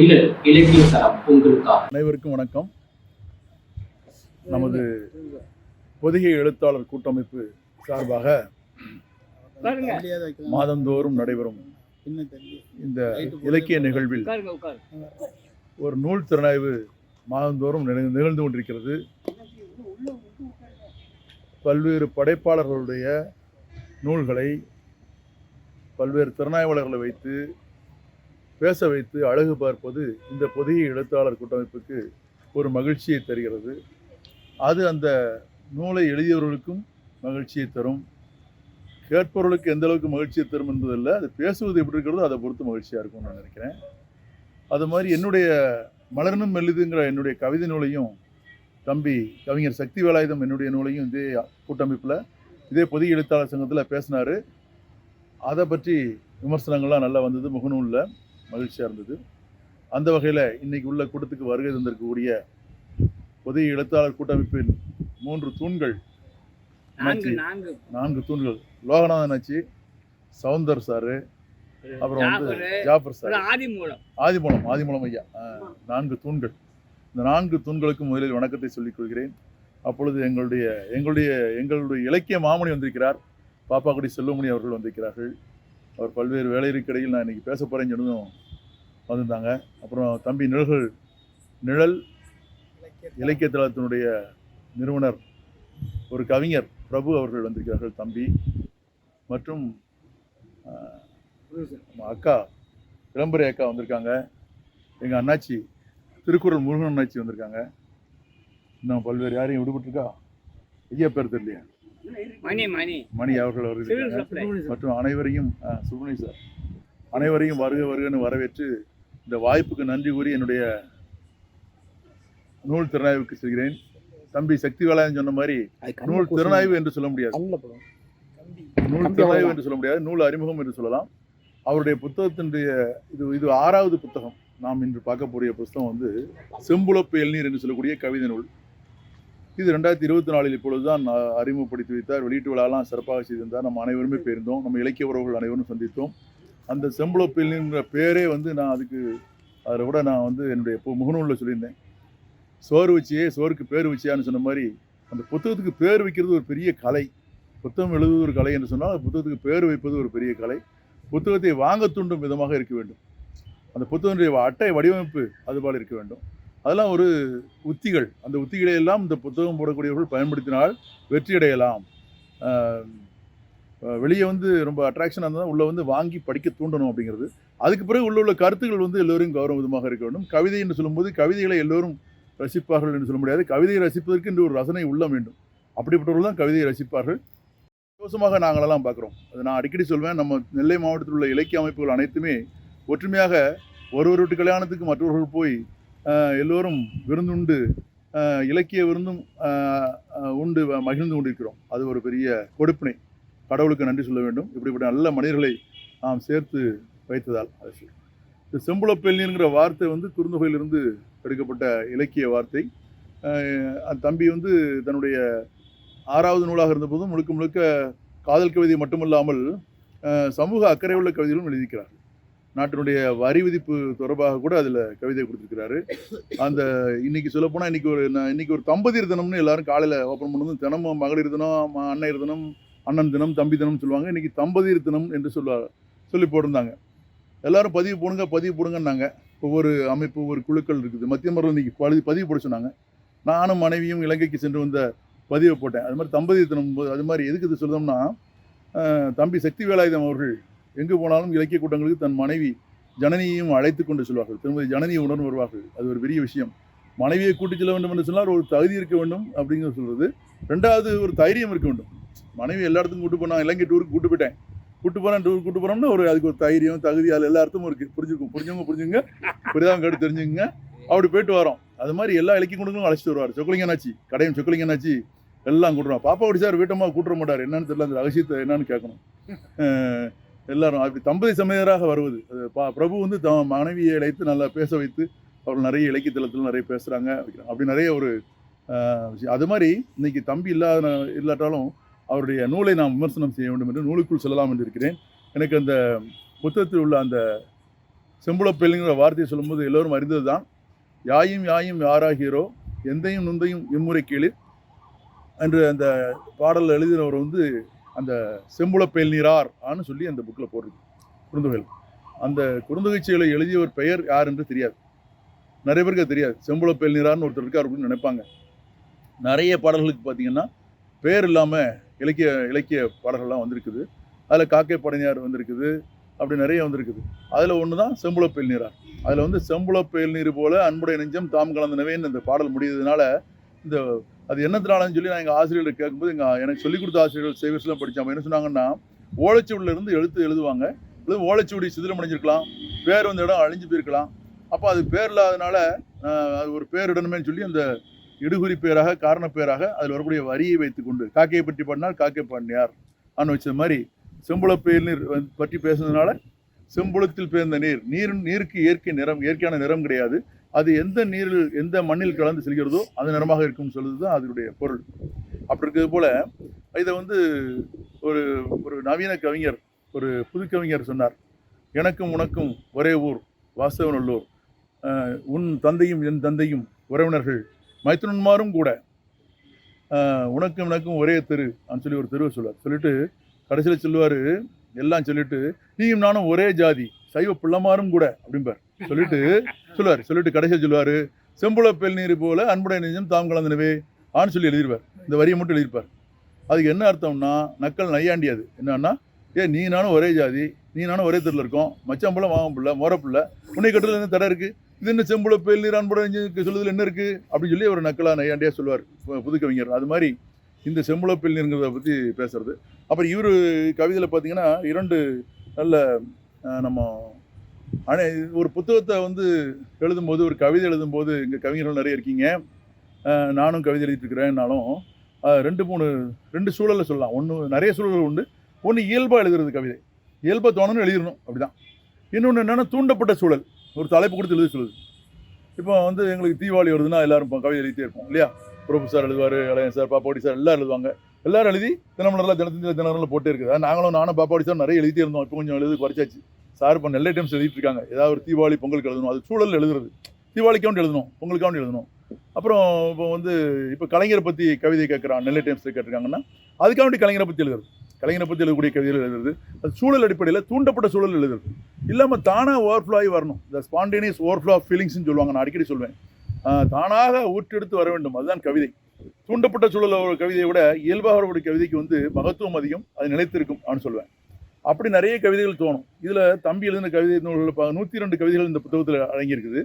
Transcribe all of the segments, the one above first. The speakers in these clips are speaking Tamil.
நிழல் இலக்கிய தரம் உங்களுக்காக. அனைவருக்கும் வணக்கம். நமது பொதிகை எழுத்தாளர் கூட்டமைப்பு சார்பாக மாதந்தோறும் நடைபெறும் இந்த இலக்கிய நிகழ்வில் ஒரு நூல் திறனாய்வு மாதந்தோறும் நிக- நிகழ்ந்து கொண்டிருக்கிறது. பல்வேறு படைப்பாளர்களுடைய நூல்களை பல்வேறு திறனாய்வாளர்களை வைத்து பேச வைத்து அழகு பார்ப்பது இந்த புதிய எழுத்தாளர் கூட்டமைப்புக்கு ஒரு மகிழ்ச்சியை தருகிறது. அது அந்த நூலை எழுதியவர்களுக்கும் மகிழ்ச்சியை தரும். கேட்பவர்களுக்கு எந்த அளவுக்கு மகிழ்ச்சியை தரும் என்பதில்லை அது பேசுவது எப்படி இருக்கிறதோ அதை பொறுத்து மகிழ்ச்சியாக இருக்கும்னு நான் நினைக்கிறேன். அது மாதிரி என்னுடைய மலர்னும் மெல்லுதுங்கிற என்னுடைய கவிதை நூலையும் தம்பி கவிஞர் சக்தி வேலாயுதம் என்னுடைய நூலையும் இதே கூட்டமைப்பில் இதே பொதிய எழுத்தாளர் சங்கத்தில் பேசினார். அதை பற்றி விமர்சனங்கள்லாம் நல்லா வந்தது முகநூலில். மகிழ்ச்சியாக இருந்தது. அந்த வகையில் இன்னைக்கு உள்ள கூட்டத்துக்கு வருகை தந்திருக்கக்கூடிய பொதிகை எழுத்தாளர் கூட்டமைப்பின் மூன்று தூண்கள் நான்கு தூண்கள். லோகநாதன் ஆச்சு சவுந்தர் சாரு அப்புறம் வந்து ஜாஃபரு, சார். ஆதி மூலம் ஆதிமூலம் ஆதிமூலம் ஐயா. நான்கு தூண்கள். இந்த நான்கு தூண்களுக்கு முதலில் வணக்கத்தை சொல்லிக் கொள்கிறேன். அப்பொழுது எங்களுடைய எங்களுடைய எங்களுடைய இலக்கிய மாமணி வந்திருக்கிறார். பாப்பாக்குடி செல்வமணி அவர்கள் வந்திருக்கிறார்கள். அவர் பல்வேறு வேலைகளுக்கிடையில் நான் இன்னைக்கு பேச போகிறேன்னு சொன்னதும் வந்திருந்தாங்க. அப்புறம் தம்பி நிழல்கள் நிழல் இலக்கிய தளத்தினுடைய நிறுவனர் ஒரு கவிஞர் பிரபு அவர்கள் வந்திருக்கிறார்கள் தம்பி. மற்றும் அக்கா விளம்பர அக்கா வந்திருக்காங்க. எங்கள் அண்ணாச்சி திருக்குறள் முருகன் அண்ணாச்சி வந்திருக்காங்க. இன்னும் பல்வேறு யாரையும் விடுபட்டிருக்கா? ஐயா பேர் தெரியலையா. மணி மணி. மணி அவர்கள் அவர்கள் மற்றும் அனைவரையும் சுப்ரமணி சார். அனைவரையும் வருக வருகன்னு வரவேற்று இந்த வாய்ப்புக்கு நன்றி கூறி என்னுடைய நூல் திறனாய்வுக்கு செல்கிறேன். தம்பி சக்தி வேலாயன் சொன்ன மாதிரி நூல் திறனாய்வு என்று சொல்ல முடியாது. நூல் திறனாய்வு என்று சொல்ல முடியாது. நூல் அறிமுகம் என்று சொல்லலாம். அவருடைய புத்தகத்தினுடைய இது இது ஆறாவது புத்தகம். நாம் இன்று பார்க்கக்கூடிய புத்தகம் வந்து செம்புலப்பு எல்நீர் என்று சொல்லக்கூடிய கவிதை நூல். இது ரெண்டாயிரத்தி இருபத்தி நாலில் இப்பொழுது தான் அறிமுகப்படுத்தி வைத்தார். வெளியீட்டு விழாலாம் சிறப்பாக செய்திருந்தார். நம்ம அனைவருமே போயிருந்தோம் நம்ம இலக்கிய உறவுகள் அனைவரும் சந்தித்தோம். அந்த செம்புலப்பு எல்நீர்ங்கிற பேரே வந்து நான் அதுக்கு அதை கூட நான் வந்து என்னுடைய இப்போ முகநூலில் சொல்லியிருந்தேன். சோறு வச்சியே சோறுக்கு பேர் வச்சியான்னு சொன்ன மாதிரி அந்த புத்தகத்துக்கு பேர் வைக்கிறது ஒரு பெரிய கலை. புத்தகம் எழுதுவது ஒரு கலை என்று சொன்னால் புத்தகத்துக்கு பேர் வைப்பது ஒரு பெரிய கலை. புத்தகத்தை வாங்க தூண்டும் விதமாக இருக்க வேண்டும். அந்த புத்தகத்தினுடைய அட்டை வடிவமைப்பு அதுபோல் இருக்க வேண்டும். அதெல்லாம் ஒரு உத்திகள். அந்த உத்திகளை எல்லாம் இந்த புத்தகம் போடக்கூடியவர்கள் பயன்படுத்தினால் வெற்றியடையலாம். வெளியே வந்து ரொம்ப அட்ராக்ஷனாக இருந்தால் உள்ளே வந்து வாங்கி படிக்க தூண்டணும் அப்படிங்கிறது. அதுக்கு பிறகு உள்ள உள்ள கருத்துக்கள் வந்து எல்லோரும் கௌரவ விதமாக இருக்க வேண்டும். கவிதை என்று சொல்லும்போது கவிதைகளை எல்லோரும் ரசிப்பார்கள் என்று சொல்ல முடியாது. கவிதையை ரசிப்பதற்கு என்று ஒரு ரசனை உள்ள வேண்டும். அப்படிப்பட்டவர்கள் தான் கவிதையை ரசிப்பார்கள். சந்தோஷமாக நாங்களெல்லாம் பார்க்குறோம். அது நான் அடிக்கடி சொல்வேன். நம்ம நெல்லை மாவட்டத்தில் உள்ள இலக்கிய அமைப்புகள் அனைத்துமே ஒற்றுமையாக ஒருவர் வீட்டு கல்யாணத்துக்கு மற்றவர்கள் போய் எல்லோரும் விருந்துண்டு இலக்கிய விருந்தும் உண்டு மகிழ்ந்து கொண்டிருக்கிறோம். அது ஒரு பெரிய கொடுப்பினை. கடவுளுக்கு நன்றி சொல்ல வேண்டும். இப்படிப்பட்ட நல்ல மனிதர்களை நாம் சேர்த்து வைத்ததால் அது இந்த செம்புளப்பெல்லிங்கிற வார்த்தை வந்து குறுந்தொகையிலிருந்து எடுக்கப்பட்ட இலக்கிய வார்த்தை. அந்த தம்பி வந்து தன்னுடைய ஆறாவது நூலாக இருந்தபோதும் முழுக்க முழுக்க காதல் கவிதை மட்டுமல்லாமல் சமூக அக்கறை உள்ள கவிதைகளும் எழுதிக்கிறார் நாட்டினுடைய வரி விதிப்பு தொடர்பாக கூட அதில் கவிதை கொடுத்துருக்கிறாரு. அந்த இன்னைக்கு சொல்லப்போனால் இன்னைக்கு ஒரு இன்னைக்கு ஒரு தம்பதியர் தினம்னு எல்லாரும் காலையில் ஓப்பன் பண்ணும் தினமும் மகளிர் தினம் அன்னையர் தினம் அண்ணன் தினம் தம்பி தினம் சொல்லுவாங்க. இன்றைக்கி தம்பதியர் தினம் என்று சொல்லுவார் சொல்லி போட்டிருந்தாங்க. எல்லோரும் பதிவு போடுங்க பதிவு போடுங்கன்னாங்க. ஒவ்வொரு அமைப்பு ஒவ்வொரு குழுக்கள் இருக்குது. மத்திய மரம் இன்றைக்கி பதி பதிவு போட சொன்னாங்க. நானும் மனைவியும் இலங்கைக்கு சென்று வந்த பதிவை போட்டேன். அது மாதிரி தம்பதியர் தினம் போது அது மாதிரி எதுக்கு இது சொல்லுதோம்னா தம்பி சக்தி வேலாயுதம் அவர்கள் எங்கு போனாலும் இலக்கிய கூட்டங்களுக்கு தன் மனைவி ஜனனியையும் அழைத்து கொண்டு செல்வார்கள். திருமதி ஜனனியை உணர்ந்து வருவார்கள். அது ஒரு பெரிய விஷயம். மனைவியை கூட்டிச் செல்ல வேண்டும் என்று சொன்னால் ஒரு தகுதி இருக்க வேண்டும் அப்படிங்கிறது சொல்கிறது ரெண்டாவது ஒரு தைரியம் இருக்க வேண்டும். மனைவி எல்லா இடத்துக்கும் கூட்டு போனாங்க. இலங்கை டூருக்கு கூட்டு போயிட்டேன். கூட்டு போறேன் டூர் கூட்டு போறோம்னா ஒரு அதுக்கு ஒரு தைரியம் தகுதி அதில் எல்லா அர்த்தமும் இருக்குது புரிஞ்சுக்கும் புரிஞ்சவங்க புரிஞ்சுங்க. புரியாதவங்க கேட்டு தெரிஞ்சுங்க அப்படி போயிட்டு வரோம். அது மாதிரி எல்லா இலக்கிய குடும்பங்களும் அழைச்சிட்டு வருவார். சொக்கலிங்கனாச்சி கடையும் சொக்கலிங்கனாச்சி எல்லாம் கூட்டுறோம் பாப்பா குடி சார் வீட்டம்மா கூட்டுற மாட்டார். என்னன்னு தெரியல அந்த ரகசியத்தை என்னன்னு கேட்கணும். எல்லாரும் அப்படி தம்பதி சமயராக வருவது. அது பா- பிரபு வந்து த மனைவியை அழைத்து நல்லா பேச வைத்து அவர்கள் நிறைய இலக்கிய தளத்தில் நிறைய பேசுகிறாங்க அப்படி நிறைய ஒரு விஷயம். அது மாதிரி இன்னைக்கு தம்பி இல்லாத இல்லாட்டாலும் அவருடைய நூலை நாம் விமர்சனம் செய்ய வேண்டும் என்று நூலுக்குள் செல்லலாம் என்று இருக்கிறேன். எனக்கு அந்த புத்தகத்தில் உள்ள அந்த செம்புளப்பெல்லுங்கிற வார்த்தையை சொல்லும்போது எல்லோரும் அறிந்தது தான். யாயும் யாயும் யாராகிறோ எந்தையும் நுந்தையும் இம்முறை கீழே என்று அந்த பாடலில் எழுதினவர் வந்து அந்த செம்புளப்பேல் நீரார் ஆன்னு சொல்லி அந்த புக்கில் போடுறது. குறுந்தொகையில் அந்த குறுந்தொகை எழுதியவர் பெயர் யார் என்று தெரியாது. நிறைய பேருக்கு தெரியாது. செம்புளப்பேல் நீரார்னு ஒருத்தர் இருக்கார் அப்படின்னு நினைப்பாங்க. நிறைய பாடல்களுக்கு பார்த்தீங்கன்னா பேர் இல்லாமல் இலக்கிய இலக்கிய பாடல்கள்லாம் வந்திருக்குது. அதில் காக்கை படைஞர் வந்திருக்குது அப்படி நிறைய வந்திருக்குது. அதில் ஒன்று தான் செம்புளப்பேல் நீரார் அதில் வந்து செம்புளப்பேல் நீர் போல அன்புடைய நெஞ்சம் தாம் கலந்தனவேன்னு அந்த பாடல் முடியுதுனால இந்த அது என்னத்தினாலன்னு சொல்லி நான் எங்கள் ஆசிரியர்கள் கேட்கும்போது எங்கள் எனக்கு சொல்லிக் கொடுத்த ஆசிரியர்கள் சேவர்ஸ்லாம் படித்தாங்க என்ன சொன்னாங்கன்னா ஓலைச்சுவடில இருந்து எழுத்து எழுதுவாங்க. அல்லது ஓலைச்சுவடி சிதிலம் அடைஞ்சிருக்கலாம் பேர் வந்த இடம் அழிஞ்சு போயிருக்கலாம். அப்போ அது பேர் இல்லாதனால அது ஒரு பேர் சொல்லி அந்த இடுகுறி பேராக காரண பேராக அதில் வரக்கூடிய வரியை வைத்துக்கொண்டு காக்கையை பற்றி பாடினால் காக்கை பாண்டியார் ஆன்னு வச்ச மாதிரி செம்புளப்பேர் நீர் பற்றி பேசுனதுனால செம்புளத்தில் பேர்ந்த நீர் நீர் நீருக்கு இயற்கை நிறம் இயற்கையான நிறம் கிடையாது. அது எந்த நீரில் எந்த மண்ணில் கலந்து செல்கிறதோ அது நிறமாக இருக்கும்னு சொல்வது தான் அதனுடைய பொருள். அப்படி இருக்கிறது போல இதை வந்து ஒரு ஒரு நவீன கவிஞர் ஒரு புது கவிஞர் சொன்னார். எனக்கும் உனக்கும் ஒரே ஊர் வாசவநல்லூர். உன் தந்தையும் என் தந்தையும் உறவினர்கள் மைத்துனன்மாரும் கூட உனக்கும் எனக்கும் ஒரே தெரு அப்படின்னு சொல்லி ஒரு தெருவை சொல்லுவார். சொல்லிட்டு கடைசியில் சொல்லுவார் எல்லாம் சொல்லிட்டு நீயும் நானும் ஒரே ஜாதி சைவ பிள்ளமாரும் கூட அப்படிம்பார். சொல்லிட்டு சொல்லுவார். சொல்லிட்டு கடைசியில் சொல்லுவார் செம்புளப்பெல் நீர் போல அன்புடைய நெஞ்சம் தாம் கலந்தனவே ஆன்னு சொல்லி எழுதியிருப்பார் இந்த வரியை மட்டும் எழுதியிருப்பார் அதுக்கு என்ன அர்த்தம்னா நக்கல் நையாண்டியாது என்னன்னா ஏ நீ நானும் ஒரே ஜாதி நீ நானும் ஒரே தெருவில் இருக்கோம் மச்சான் வாங்க பிள்ளை மோர பிள்ளை உன்னை கட்டுறதுல என்ன தடை இருக்கு? இது என்ன செம்புல பேல் நீர் அன்புடைய நெஞ்சம் என்ன இருக்கு? அப்படின்னு சொல்லி ஒரு நக்கலா நையாண்டியா சொல்லுவார் பு- புது கவிஞர் அது மாதிரி இந்த செம்புல பேல் நீருங்கிறத பற்றி பேசுறது. அப்புறம் இவர் கவிதையில் பார்த்தீங்கன்னா இரண்டு நல்ல நம்ம ஆனால் ஒரு புத்தகத்தை வந்து எழுதும்போது ஒரு கவிதை எழுதும்போது இங்கே கவிஞர்கள் நிறைய இருக்கீங்க. நானும் கவிதை எழுதிட்டுருக்கிறேன்னாலும் ரெண்டு மூணு ரெண்டு சூழலில் சொல்லலாம். ஒன்று நிறைய சூழல்கள் உண்டு. ஒன்று இயல்பாக எழுதுறது கவிதை. இயல்பாக தோணணும் எழுதிடணும் அப்படிதான். இன்னொன்று என்னென்னா தூண்டப்பட்ட சூழல். ஒரு தலைப்பு கொடுத்து எழுத சொல்லுது. இப்போ வந்து எங்களுக்கு தீபாவளி வருதுன்னா எல்லாரும் இப்போ கவிதை எழுதிட்டே இருப்போம் இல்லையா? பிரபு சார் எழுதுவார் இளையன் சார் பாப்பாடி சார் எல்லாரும் எழுதுவாங்க. எல்லாரும் எழுதி தினமலரில் தினத்தஞ்சு தினமலரில் போட்டே இருக்குது. நாங்களும் நானும் பாப்பாடி சார் நிறைய எழுதிட்டே இருந்தோம். இப்போ கொஞ்சம் எழுதி குறைச்சாச்சு. சார் இப்போ நெல்லை டைம்ஸ் எழுதிட்டு இருக்காங்க. ஏதாவது ஒரு தீபாவளி பொங்கலுக்கு எழுதணும். அது சூழல் எழுதுறது. தீபாவளிக்காண்டி எழுதணும் பொங்கலுக்காண்டி எழுதணும். அப்புறம் இப்போ வந்து இப்போ கலைஞரை பற்றி கவிதை கேட்குறான் நெல்லை டைம்ஸில் கேட்டிருக்காங்கன்னா அதுக்காக வேண்டி கலைஞரை பற்றி எழுதுறது. கலைஞரை பற்றி எழுதக்கூடிய கவிதைகள் எழுதுறது. அது சூழல் அடிப்படையில் தூண்டப்பட்ட சூழல் எழுதுறது. இல்லாமல் தானாக ஓவர்ஃப்ளோ ஆகி வரணும். இந்த ஸ்பான்டேனியஸ் ஓவர்ஃப்ளோ ஆஃப் ஃபீலிங்ஸ்னு சொல்லுவாங்க நான் அடிக்கடி சொல்வேன். தானாக ஊற்றெடுத்து வர வேண்டும். அதுதான் கவிதை. தூண்டப்பட்ட சூழல் ஒரு கவிதையை விட இயல்பாக வரக்கூடிய கவிதைக்கு வந்து மகத்துவம் அதிகம் அது நிலைத்திருக்கும் அப்படின்னு சொல்லுவேன் அப்படி நிறைய கவிதைகள் தோணும். இதில் தம்பி எழுதின கவிதை நூல்கள் நூற்றி ரெண்டு கவிதைகள் இந்த புத்தகத்தில் அடங்கியிருக்குது.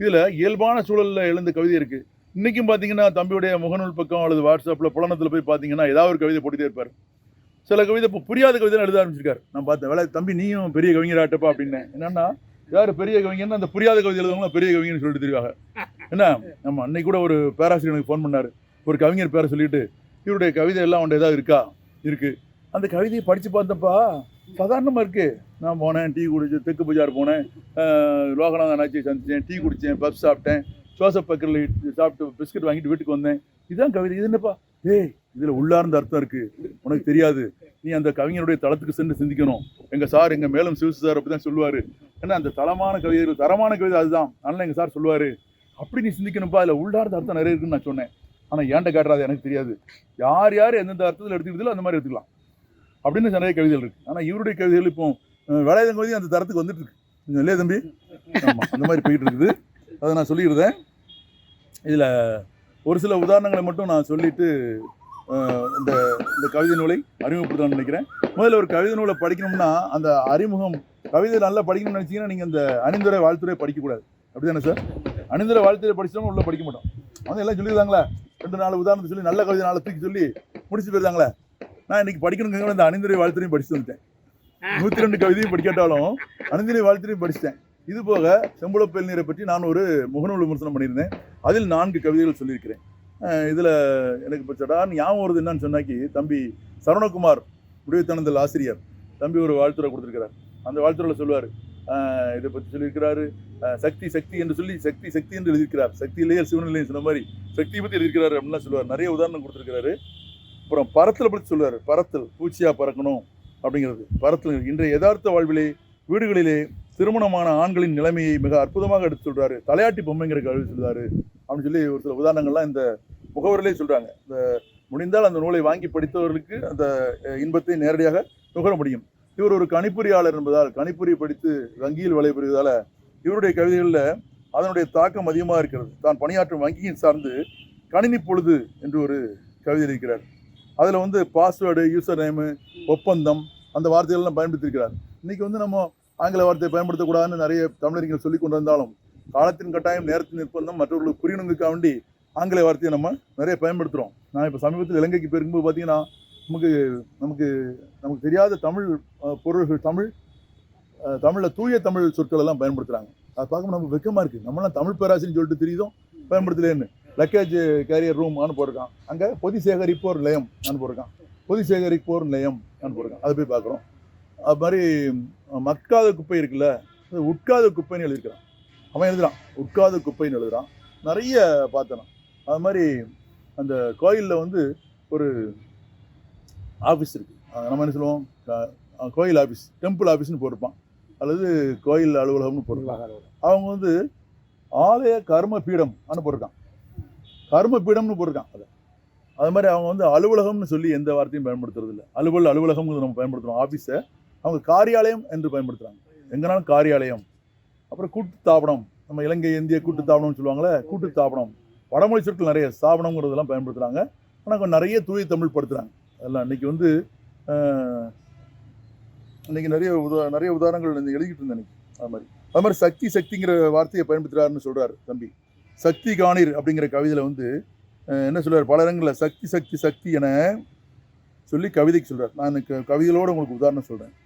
இதில் இயல்பான சூழலில் எழுந்த கவிதை இருக்குது இன்றைக்கும் பார்த்தீங்கன்னா தம்பியுடைய முகநூல் பக்கம் அல்லது வாட்ஸ்அப்பில் புலனத்தில் போய் பார்த்தீங்கன்னா ஏதாவது ஒரு கவிதை போட்டுகிட்டே இருப்பார். சில கவிதை இப்போ புரியாத கவிதை எழுத ஆரம்பிச்சிருக்காரு. நான் பார்த்தேன் வேலை தம்பி நீயும் பெரிய கவிஞராட்டப்பா அப்படின்னேன். என்னன்னா யார் பெரிய கவிஞர்னு அந்த புரியாத கவிதை எழுதுவவங்க பெரிய கவிஞர்னு சொல்லிட்டு தெரிவாங்க என்ன நம்ம அன்னைக்கு கூட ஒரு பேராசிரியர் எனக்கு ஃபோன் பண்ணார். ஒரு கவிஞர் பேரை சொல்லிட்டு இவருடைய கவிதை எல்லாம் அவன்கிட்ட ஏதாவது இருக்கா? இருக்கு. அந்த கவிதையை படித்து பார்த்தப்பா சாதாரணமாக இருக்கு. நான் போனேன் டீ குடிச்சு தெற்கு பஜார் போனேன். ஆஹ் லோகநாதன் சந்தித்தேன் டீ குடித்தேன் பப் சாப்பிட்டேன். சோசப் பக்கரில் சாப்பிட்டு பிஸ்கட் வாங்கிட்டு வீட்டுக்கு வந்தேன். இதுதான் கவிதை. இது என்னப்பா? ஏய் இதில் உள்ளார்ந்த அர்த்தம் இருக்குது உனக்கு தெரியாது. நீ அந்த கவிஞருடைய தளத்துக்கு சென்று சிந்திக்கணும். எங்கள் சார் எங்கள் மேலும் சிவசு சார் அப்படிதான் சொல்லுவார். ஏன்னா அந்த தளமான கவிதைகள் தரமான கவிதை அதுதான். அதனால் எங்கள் சார் சொல்லுவார் அப்படி நீ சிந்திக்கணும்ப்பா. அதில் உள்ளார்ந்த அர்த்தம் நிறைய இருக்குன்னு நான் சொன்னேன். ஆனால் ஏன்ட்ட காட்டுறாது எனக்கு தெரியாது. யார் யார் எந்தெந்த அர்த்தத்தில் எடுத்துக்கிறதுல அந்த மாதிரி எடுத்துக்கலாம். அப்படின்னு நிறைய கவிதைகள் இருக்குது ஆனால் இவருடைய கவிதைகள் இப்போ அஹ், அந்த தரத்துக்கு வந்துட்டு இருக்கு. இல்லையா தம்பி? ஆமாம் அந்த மாதிரி போயிட்டு இருக்குது. அதை நான் சொல்லிடுறேன். இதில் ஒரு சில உதாரணங்களை மட்டும் நான் சொல்லிட்டு இந்த இந்த கவிதை நூலை அறிமுகப்படுத்தலாம்னு நினைக்கிறேன். முதல்ல ஒரு கவிதை நூலை படிக்கணும்னா அந்த அறிமுகம் கவிதை நல்லா படிக்கணும்னு நினச்சிங்கன்னா நீங்கள் இந்த அணிந்துரை வாழ்த்துறை படிக்கக்கூடாது. அப்படி தானே சார்? அணிந்துரை வாழ்த்துறை படிச்சிட்டோம் உள்ளே படிக்க மாட்டோம். அவங்க எல்லாம் சொல்லியிருந்தாங்களே ரெண்டு நாலு உதாரணத்தை சொல்லி நல்ல கவிதை நாளை தூக்கி சொல்லி முடிச்சு போயிருந்தாங்களே நான் இன்றைக்கி படிக்கணுங்கிற அந்த அணிந்துரை வாழ்த்துறையும் படிச்சு வந்துட்டேன். நூற்றி ரெண்டு கவிதையும் படிக்காட்டாலும் அனந்தினி வாழ்த்துறையும் படிச்சிட்டேன். இது போக செம்புளப்பேல் நீரை பற்றி நான் ஒரு முகநூல் விமர்சனம் பண்ணியிருந்தேன். அதில் நான்கு கவிதைகள் சொல்லியிருக்கிறேன். இதில் எனக்கு இப்போ ஞாபகம் வருது என்னன்னு சொன்னாக்கி தம்பி சரவணகுமார் விடுவித்தனந்தல் ஆசிரியர் தம்பி ஒரு வாழ்த்துறை கொடுத்துருக்கிறார். அந்த வாழ்த்துறையில் சொல்லுவார் இதை பற்றி சொல்லியிருக்கிறாரு அஹ், சக்தி சக்தி என்று சொல்லி சக்தி சக்தி என்று எழுதியிருக்கிறார். சக்தி இல்லையே சிவனில்லையும் சொன்ன மாதிரி சக்தியை பற்றி எழுதியிருக்கிறாரு அப்படின்லாம் சொல்லுவார். நிறைய உதாரணம் கொடுத்துருக்கிறாரு. அப்புறம் பரத்தில் பற்றி சொல்லுவார். பரத்தில் பூச்சியாக பறக்கணும் அப்படிங்கிறது. பரத்தில் இன்றைய யதார்த்த வாழ்விலே வீடுகளிலே திருமணமான ஆண்களின் நிலைமையை மிக அற்புதமாக எடுத்து சொல்கிறாரு தலையாட்டி பொம்மைங்கிற கல்வி சொல்கிறாரு அப்படின்னு சொல்லி ஒரு சில உதாரணங்கள்லாம் இந்த முகவரிலே சொல்கிறாங்க இந்த முடிந்தால் அந்த நூலை வாங்கி படித்தவர்களுக்கு அந்த இன்பத்தை நேரடியாக நுகர முடியும். இவர் ஒரு கணிப்பொறியாளர் என்பதால் கணிப்பொறி படித்து வங்கியில் வேலை பெறுவதால் இவருடைய கவிதைகளில் அதனுடைய தாக்கம் அதிகமாக இருக்கிறது. தான் பணியாற்றும் வங்கியின் சார்ந்து கணினி பொழுது என்று ஒரு கவிதை இருக்கிறார். அதில் வந்து பாஸ்வேர்டு யூசர் நேமு ஒப்பந்தம் அந்த வார்த்தைகள்லாம் பயன்படுத்தியிருக்கிறார். இன்றைக்கி வந்து நம்ம ஆங்கில வார்த்தையை பயன்படுத்தக்கூடாதுன்னு நிறைய தமிழறிஞர்கள் சொல்லி கொண்டு வந்தாலும் காலத்தின் கட்டாயம் நேரத்தின் நிர்பந்தம் மற்றவர்களுக்கு புரியணுங்கிறதுக்காக வேண்டி ஆங்கில வார்த்தையை நம்ம நிறைய பயன்படுத்துகிறோம் நான் இப்போ சமீபத்தில் இலங்கைக்கு போயிருக்கும்போது பார்த்தீங்கன்னா நமக்கு நமக்கு நமக்கு தெரியாத தமிழ் பொருள்கள் தமிழ் தமிழில் தூய தமிழ் சொற்கள் எல்லாம் பயன்படுத்துகிறாங்க அதை பார்க்கும்போது நமக்கு வெக்கமாக இருக்குது நம்மளாம் தமிழ் பேராசின்னு சொல்லிட்டு தெரியுதோம் பயன்படுத்தலேன்னு லக்கேஜ் கேரியர் ரூம் ஆனு போட்டிருக்கான். அங்கே பொதி சேகரிப்போர் நிலையம் ஆனு போட்டிருக்கான். பொதி சேகரிப்போர் நிலையம் ஆனு போட்டிருக்கான். அதை போய் பார்க்குறோம். அது மாதிரி அஹ், மட்காத குப்பை இருக்குல்ல உட்காத குப்பைன்னு எழுதியிருக்கிறான். அவன் எழுதுறான். உட்காத குப்பைன்னு எழுதுறான். நிறைய பார்த்தேன். அது மாதிரி அந்த கோயிலில் வந்து ஒரு ஆஃபீஸ் இருக்குது நம்ம என்ன சொல்லுவோம்? கோயில் ஆஃபீஸ் டெம்பிள் ஆஃபீஸ்னு போட்டிருப்பான். அல்லது கோயில் அலுவலகம்னு போட்டிருப்பான். அவங்க வந்து ஆலய கர்ம பீடம் போட்டிருக்கான். கர்ம பீடம்னு போட்டிருக்கான் அதை அது மாதிரி அவங்க வந்து அலுவலகம்னு சொல்லி எந்த வார்த்தையும் பயன்படுத்துறது இல்லை. அலுவல் அலுவலகம் நம்ம பயன்படுத்துகிறோம் ஆஃபீஸை அவங்க காரியாலயம் என்று பயன்படுத்துகிறாங்க எங்கனாலும் காரியாலயம். அப்புறம் கூட்டு தாபனம் நம்ம இலங்கை இந்திய கூட்டு தாபனம்னு சொல்லுவாங்களே கூட்டு தாபனம் வடமொழி சொற்கள் நிறைய ஸ்தாபனங்கிறதெல்லாம் பயன்படுத்துகிறாங்க ஆனால் கொஞ்சம் நிறைய தூய தமிழ் படுத்துகிறாங்க அதெல்லாம் இன்னைக்கு வந்து அஹ், இன்னைக்கு நிறைய உதா நிறைய உதாரணங்கள் எழுதிக்கிட்டு இருந்தேன் அது மாதிரி. அது மாதிரி சக்தி சக்திங்கிற வார்த்தையை பயன்படுத்துகிறாருன்னு சொல்கிறார் தம்பி. சக்தி காணீர் அப்படிங்கிற கவிதையில் வந்து என்ன சொல்கிறார் பல இடங்களில் சக்தி சக்தி சக்தி என சொல்லி கவிதைக்கு சொல்கிறார் நான் க- கவிதைகளோடு உங்களுக்கு உதாரணம் சொல்கிறேன்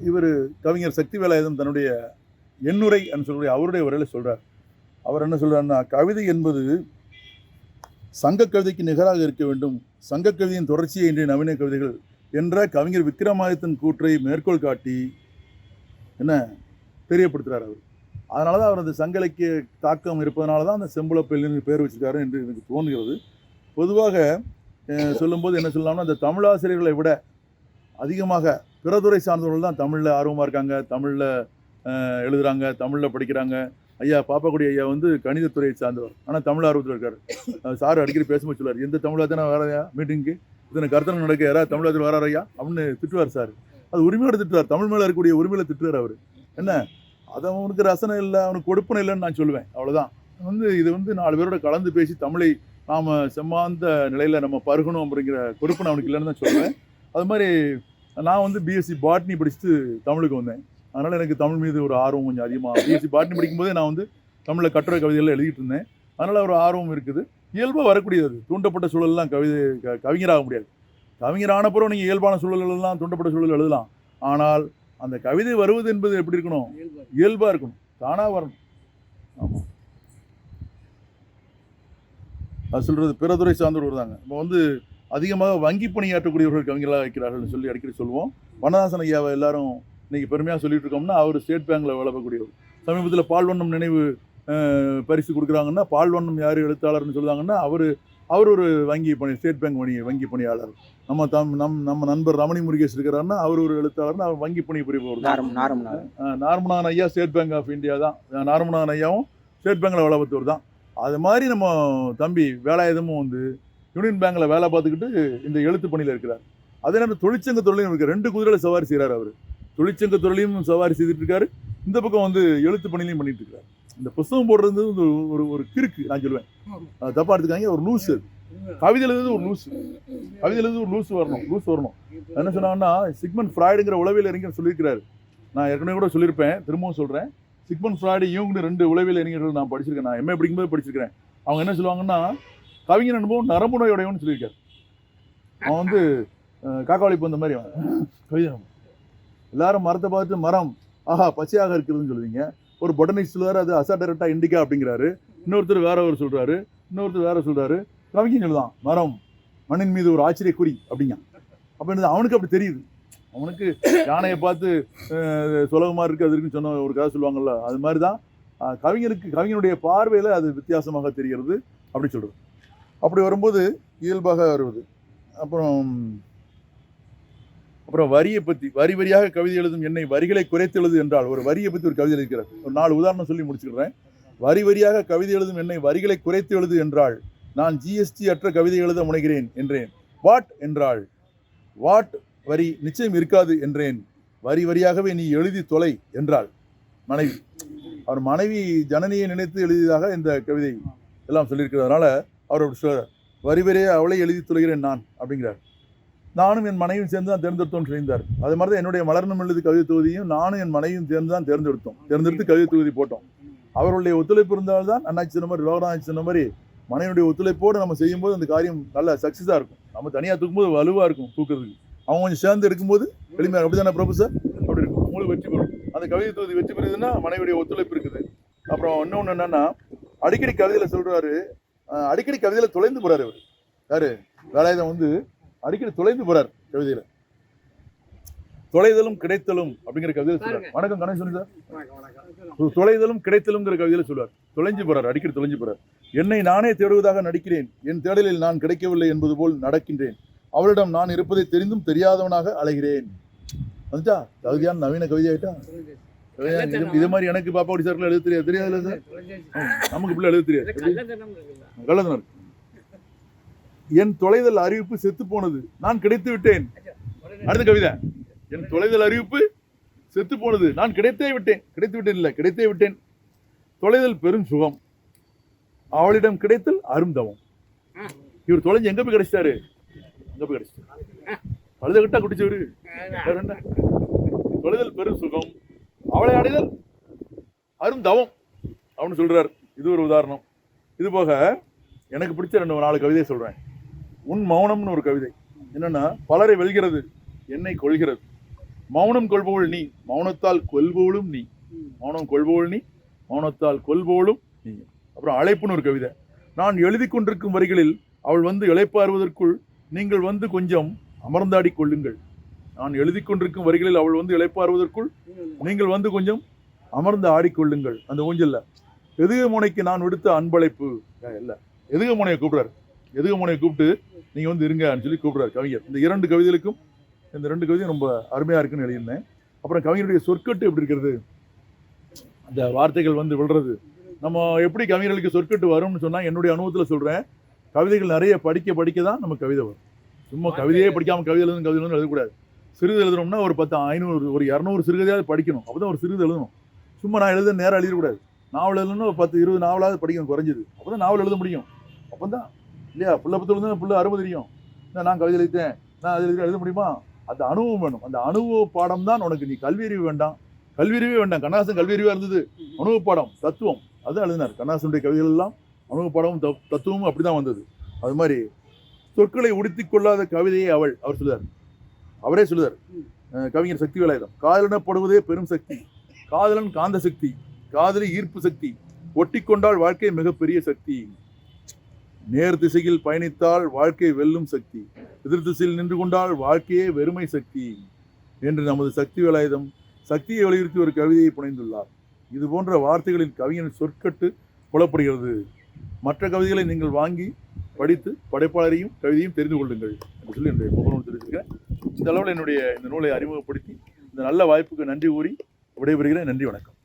இவர் கவிஞர் சக்தி வேலாயுதம் தன்னுடைய எண்ணுரை என்று சொல்லக்கூடிய அவருடைய உரையில் சொல்கிறார் அவர் என்ன சொல்கிறாருன்னா கவிதை என்பது சங்க கவிதைக்கு நிகராக இருக்க வேண்டும். சங்க கவிதையின் தொடர்ச்சியை இன்றைய நவீன கவிதைகள் என்ற கவிஞர் விக்ரமாதித்தன் கூற்றை மேற்கோள் காட்டி என்ன தெரியப்படுத்துகிறார் அவர். அதனால தான் அவர் அந்த தாக்கம் இருப்பதனால தான் அந்த செம்புலப்பெல்லின்னு பேர் வச்சிருக்காரு என்று எனக்கு தோன்றுகிறது. பொதுவாக சொல்லும்போது என்ன சொல்லலாம்னா அந்த தமிழாசிரியர்களை விட அதிகமாக பிறதுறை சார்ந்தவர்கள் தான் தமிழில் ஆர்வமாக இருக்காங்க தமிழில் எழுதுறாங்க தமிழில் படிக்கிறாங்க. ஐயா பாப்பாக்குடி ஐயா வந்து கணிதத்துறையை சார்ந்தவர். ஆனால் தமிழ் ஆர்வத்தில் இருக்கார். சார் அடிக்கடி பேசும்போது சொல்லுவார் எந்த தமிழாக தானே வரையா மீட்டிங்க்கு இத்தனை கருத்தனம் நடக்க யாராவது தமிழகத்தில் வராரு ஐயா? அப்படின்னு திட்டுவார் சார். அது உரிமையோட திட்டுவார் தமிழ் மேலே இருக்கக்கூடிய உரிமையில் திட்டுவார் அவர். என்ன? அது அவனுக்கு ரசனை இல்லை அவனுக்கு கொடுப்பனை இல்லைன்னு நான் சொல்லுவேன். அவ்வளோதான் வந்து இது வந்து நாலு பேரோட கலந்து பேசி தமிழை நாம் செம்மாந்த நிலையில் நம்ம பருகணும் அப்படிங்கிற கொடுப்பனை அவனுக்கு இல்லைன்னு தான் சொல்லுவேன். அது மாதிரி நான் வந்து பிஎஸ்சி பாட்னி படிச்சுட்டு தமிழுக்கு வந்தேன். அதனால் எனக்கு தமிழ் மீது ஒரு ஆர்வம் கொஞ்சம் அதிகமாக பிஎஸ்சி பாட்னி படிக்கும்போதே நான் வந்து தமிழில் கட்டுரை கவிதைகள்லாம் எழுதிட்டு இருந்தேன். அதனால் ஒரு ஆர்வம் இருக்குது. இயல்பாக வரக்கூடியது தூண்டப்பட்ட சூழல்லாம் கவிதை க- கவிஞராக முடியாது. கவிஞர் ஆனப்புறம் நீங்கள் இயல்பான சூழலெல்லாம் தூண்டப்பட்ட சூழல் எழுதலாம். ஆனால் அந்த கவிதை வருவது என்பது எப்படி இருக்கணும்? இயல்பாக இருக்கணும். தானாக வரணும். ஆமாம் அது சொல்கிறது பிறதுறை சார்ந்தவர் தாங்க இப்போ வந்து அதிகமாக வங்கி பணியாற்றக்கூடியவர்கள் கவிஞர்களாக வைக்கிறார்கள்னு சொல்லி அடிக்கடி சொல்லுவோம். வனதாசன் ஐயாவை எல்லாரும் இன்னைக்கு பெருமையாக சொல்லிட்டு இருக்கோம்னா அவர் ஸ்டேட் பேங்கில் வேலை சமீபத்தில் பால்வண்ணம் நினைவு பரிசு கொடுக்குறாங்கன்னா பால்வண்ணம் யார் எழுத்தாளர்னு சொல்லுவாங்கன்னா அவர் அவர் ஒரு வங்கி பணி ஸ்டேட் பேங்க் வங்கி வங்கி பணியாளர். நம்ம தம் நம் நம்ம நண்பர் ரமணி முருகேஷ் இருக்கிறாருன்னா அவர் ஒரு எழுத்தாளர்னா அவர் வங்கி பணி புரிபவர். நார்மனான் ஐயா ஸ்டேட் பேங்க் ஆஃப் இந்தியா தான். நார்மனான் ஐயாவும் ஸ்டேட் பேங்க்கில் வேலை பார்த்தவர் தான். அது மாதிரி நம்ம தம்பி வேலாயுதமும் வந்து யூனியன் பேங்க்கில் வேலை பார்த்துக்கிட்டு இந்த எழுத்து பணியில் இருக்கிறார். அதே நேரம் தொழிற்சங்க தொழிலும் இருக்கு. ரெண்டு குதிரையில் சவாரி செய்கிறார் அவர். தொழிற்சங்க தொழிலையும் சவாரி செய்துட்டு இருக்காரு. இந்த பக்கம் வந்து எழுத்து பணிலையும் பண்ணிட்டு இருக்காரு. இந்த புஸ்தகம் போடுறது ஒரு ஒரு கிறுக்கு நான் சொல்லுவேன். அது தப்பா எடுத்துக்காங்க ஒரு லூஸ் கவிதை எழுதுறது ஒரு லூஸ் கவிதை எழுதுறது ஒரு லூஸ் வரணும் லூஸ் வரணும். என்ன சொன்னாங்கன்னா சிக்மன் ஃப்ராய்டுங்கிற உளவியல் அறிஞர் சொல்லியிருக்கிறாரு. நான் ஏற்கனவே கூட சொல்லியிருப்பேன் திரும்பவும் சொல்கிறேன் சிக்மன் ஃப்ராய்டு யூங்னு ரெண்டு உளவியல் அறிஞர்கள் நான் படிச்சிருக்கேன். நான் எம்ஏ படிக்கும்போது படிச்சிருக்கிறேன். அவங்க என்ன சொல்லுவாங்கன்னா கவிஞர் அனுபவம் நரம்பு நோயுடையவன்னு சொல்லியிருக்காரு. அவன் வந்து காக்காவளி இந்த மாதிரி அவன். கவிதை. எல்லாரும் மரத்தை பார்த்துட்டு மரம் ஆஹா பச்சையாக இருக்குதுன்னு சொல்லுவீங்க. ஒரு பொட்டனிக் சொல்லுவார் அது அசாடரட்டா இண்டிகா அப்படிங்கிறாரு. இன்னொருத்தர் வேற ஒரு சொல்கிறாரு இன்னொருத்தர் வேற சொல்கிறாரு கவிஞன் சொல்லுதான் மரம் மண்ணின் மீது ஒரு ஆச்சரிய குறி அப்படிங்க. அப்போ என்னது அவனுக்கு அப்படி தெரியுது. அவனுக்கு யானையை பார்த்து சுலகமாக இருக்குது இருக்கு அது இருக்குன்னு சொன்ன ஒரு கதை சொல்லுவாங்கல்ல அது மாதிரி தான் கவிஞருக்கு கவிஞனுடைய பார்வையில் அது வித்தியாசமாக தெரிகிறது அப்படி சொல்கிறது அப்படி வரும்போது இயல்பாக வருவது. அப்புறம் அப்புறம் வரியை பற்றி வரி வரியாக கவிதை எழுதும் என்னை வரிகளை குறைத்து எழுது என்றால் ஒரு வரியை பற்றி ஒரு கவிதை இருக்கிறார் ஒரு நாலு உதாரணம் சொல்லி முடிச்சுக்கிறேன். வரி வரியாக கவிதை எழுதும் என்னை வரிகளை குறைத்து எழுது என்றால் நான் ஜிஎஸ்டி அற்ற கவிதை எழுத முனைகிறேன் என்றேன். வாட் என்றாள் வாட் வரி நிச்சயம் இருக்காது என்றேன். வரி வரியாகவே நீ எழுதி தொலை என்றாள். மனைவி. அவர் மனைவி ஜனனியை நினைத்து எழுதியதாக இந்த கவிதை எல்லாம் சொல்லியிருக்கிறதுனால அவர் அப்படி வரி வரியே அவளை எழுதி தொலைகிறேன் நான் அப்படிங்கிறார். நானும் என் மனைவியும் சேர்ந்து தான் தேர்ந்தெடுத்தோம்னு சொல்லியிருந்தார் அது மாதிரி தான் என்னுடைய மலர்னம் எழுதி கவிதை தொகுதியும் நானும் என் மனைவியும் சேர்ந்து தான் தேர்ந்தெடுத்தோம். தேர்ந்தெடுத்து கவிதை தொகுதி போட்டோம். அவருடைய ஒத்துழைப்பு இருந்தால்தான் அண்ணாச்சி சொன்ன மாதிரி லோகநாச்சி சொன்ன மாதிரி மனைவியுடைய ஒத்துழைப்போடு நம்ம செய்யும்போது அந்த காரியம் நல்ல சக்ஸஸாக இருக்கும். நம்ம தனியாக தூக்கும்போது வலுவாக இருக்கும் தூக்குறதுக்கு. அவங்க கொஞ்சம் சேர்ந்து எடுக்கும்போது எளிமையாக அப்படி தானே ப்ரொஃபஸர் அப்படி இருக்கும். உங்களுக்கு வெற்றி பெறும். அந்த கவிதை தொகுதி வெற்றி பெறுதுன்னா மனைவியுடைய ஒத்துழைப்பு இருக்குது. அப்புறம் இன்னொன்று என்னென்னா அடிக்கடி கவிதையில் சொல்கிறாரு அடிக்கடி கவிதையில் தொலைந்து போகிறாரு அவர். யாரு? வேலாயுதம் வந்து அடிக்கடி தொலைந்து போறார் கவிதையில. தொலைதலும் கிடைத்தலும் அப்படிங்கிற கவிதையில் சொல்றாரு. வணக்கம் கணேசன் சார் தொலைதலும் கிடைத்தலுங்கிற கவிதையில சொல்றார். தொலைஞ்சு போறார் அடிக்கடி தொலைஞ்சு போறார். என்னை நானே தேடுவதாக நடிக்கிறேன். என் தேடலில் நான் கிடைக்கவில்லை என்பது போல் நடக்கின்றேன். அவளிடம் நான் இருப்பதை தெரிந்தும் தெரியாதவனாக அலைகிறேன். வந்துட்டா? தகுதியான நவீன கவிதை ஆயிட்டா இது- மாதிரி எனக்கு பாப்பாடி சார்ல எழுத தெரியாது. தெரியாதுல்ல சார்? நமக்கு பிள்ளை எழுத தெரியாது. எப்படி? கள்ளத்தனம் இருக்குல்ல. கள்ளத்தனம் இருக்கு. என் தொலைதல் அறிவிப்பு செத்து போனது. நான் கிடைத்து விட்டேன். அடுத்த கவிதை. என் தொலைதல் அறிவிப்பு செத்து போனது. நான் கிடைத்தே விட்டேன். கிடைத்து விட்டேன் இல்லை கிடைத்தே விட்டேன். தொலைதல் பெரும் சுகம். அவளிடம் கிடைத்தல் அருந்தவம். இவர் தொலைஞ்சு எங்க போய் கிடைச்சிட்டாரு? எங்க போய் கிடைச்சிட்டாரு? பழுத கிட்டா குடிச்சவரு. தொலைதல் பெரும் சுகம். அவளை அடைதல் அருந்தவம் அப்படின்னு சொல்றாரு. இது ஒரு உதாரணம். இது போக எனக்கு பிடிச்ச ரெண்டு நாலு கவிதை சொல்றேன். உன் மௌனம்னு ஒரு கவிதை. என்னன்னா பலரை வெல்கிறது என்னை கொள்கிறது மௌனம் கொள்பவள் நீ மௌனத்தால் கொல்பவளும் நீ. மௌனம் கொள்பவள் நீ மௌனத்தால் கொல்பவளும் நீ. அப்புறம் அழைப்புன்னு ஒரு கவிதை. நான் எழுதி கொண்டிருக்கும் வரிகளில் அவள் வந்து இழைப்பாருவதற்குள் நீங்கள் வந்து கொஞ்சம் அமர்ந்தாடி கொள்ளுங்கள். நான் எழுதி கொண்டிருக்கும் வரிகளில் அவள் வந்து இழைப்பாருவதற்குள் நீங்கள் வந்து கொஞ்சம் அமர்ந்து ஆடிக்கொள்ளுங்கள் அந்த ஊஞ்சல்ல எதுக முனைக்கு நான் விடுத்த அன்பழைப்பு இல்லை எதுக முனையை கூப்பிடுறாரு? எதுக கூப்பிட்டு நீங்கள் வந்து இருங்கன்னு சொல்லி கூப்பிடுறாரு கவிஞர். இந்த இரண்டு கவிதைகளுக்கும் இந்த ரெண்டு கவிதையும் ரொம்ப அருமையாக இருக்குன்னு எழுதியிருந்தேன். அப்புறம் கவிஞருடைய சொற்கட்டு எப்படி இருக்கிறது? அந்த வார்த்தைகள் வந்து விழுறது. நம்ம எப்படி கவிஞர்களுக்கு சொற்கட்டு வரும்னு சொன்னால் என்னுடைய அனுபவத்தில் சொல்கிறேன் கவிதைகள் நிறைய படிக்க படிக்க தான் நம்ம கவிதை வரும். சும்மா கவிதையே படிக்காமல் கவிதை எழுதணும் கவிதை எழுதணும் எழுதக்கூடாது. சிறுது எழுதணும்னா ஒரு பத்து ஐநூறு ஒரு இரநூறு சிறுகதையாவது படிக்கணும். அப்பதான் ஒரு சிறுது எழுதணும். சும்மா நான் எழுத நேரம் எழுதிடக்கூடாது. நாவல் எழுதணும்னா ஒரு பத்து இருபது நாவலாவது படிக்கணும் குறைஞ்சது. அப்பதான் நாவல் எழுத முடியும். அப்போ தான் இல்லையா? புள்ள புத்தகம் தான் புள்ள அருமை தெரியும். நான் கவிதை எழுதிட்டேன். நான் அது எழுத முடியுமா? அந்த அனுபவம் வேணும். அந்த அனுபவ பாடம் தான் உனக்கு. நீ கல்வியறிவு வேண்டாம். கல்வியறிவே வேண்டாம். கண்ணாசன் கல்வியறிவாக இருந்தது. அனுபவ பாடம் தத்துவம். அதுதான் எழுதினார். கண்ணாசனுடைய கவிதைகள் எல்லாம் அனுபவ பாடமும் தத்துவமும் தத்துவமும் அப்படிதான் வந்தது. அது மாதிரி சொற்களை உடுத்தி கொள்ளாத கவிதையை அவள் அவர் சொல்லுவார். அவரே சொல்லுவார். கவிஞர் சக்தி வேலாயுதம். காதலனப்படுவதே பெரும் சக்தி. காதலன் காந்த சக்தி. காதலி ஈர்ப்பு சக்தி. ஒட்டி கொண்டால் வாழ்க்கை மிகப்பெரிய சக்தி. நேர் திசையில் பயணித்தால் வாழ்க்கை வெல்லும் சக்தி. எதிர் திசையில் நின்று கொண்டால் வாழ்க்கையே வெறுமை சக்தி என்று நமது சக்தி வேலாயுதம் சக்தியை வலியுறுத்தி ஒரு கவிதையை புனைந்துள்ளார். இது போன்ற வார்த்தைகளின் கவிஞன் சொற்கட்டு புலப்படுகிறது. மற்ற கவிதைகளை நீங்கள் வாங்கி படித்து படைப்பாளரையும் கவிதையும் தெரிந்து கொள்ளுங்கள் என்று சொல்லி என்னுடைய முகநூல் தெரிவிக்கிறேன். இந்த அளவில் என்னுடைய இந்த நூலை அறிமுகப்படுத்தி இந்த நல்ல வாய்ப்புக்கு நன்றி கூறி விடைபெறுகிறேன். நன்றி வணக்கம்.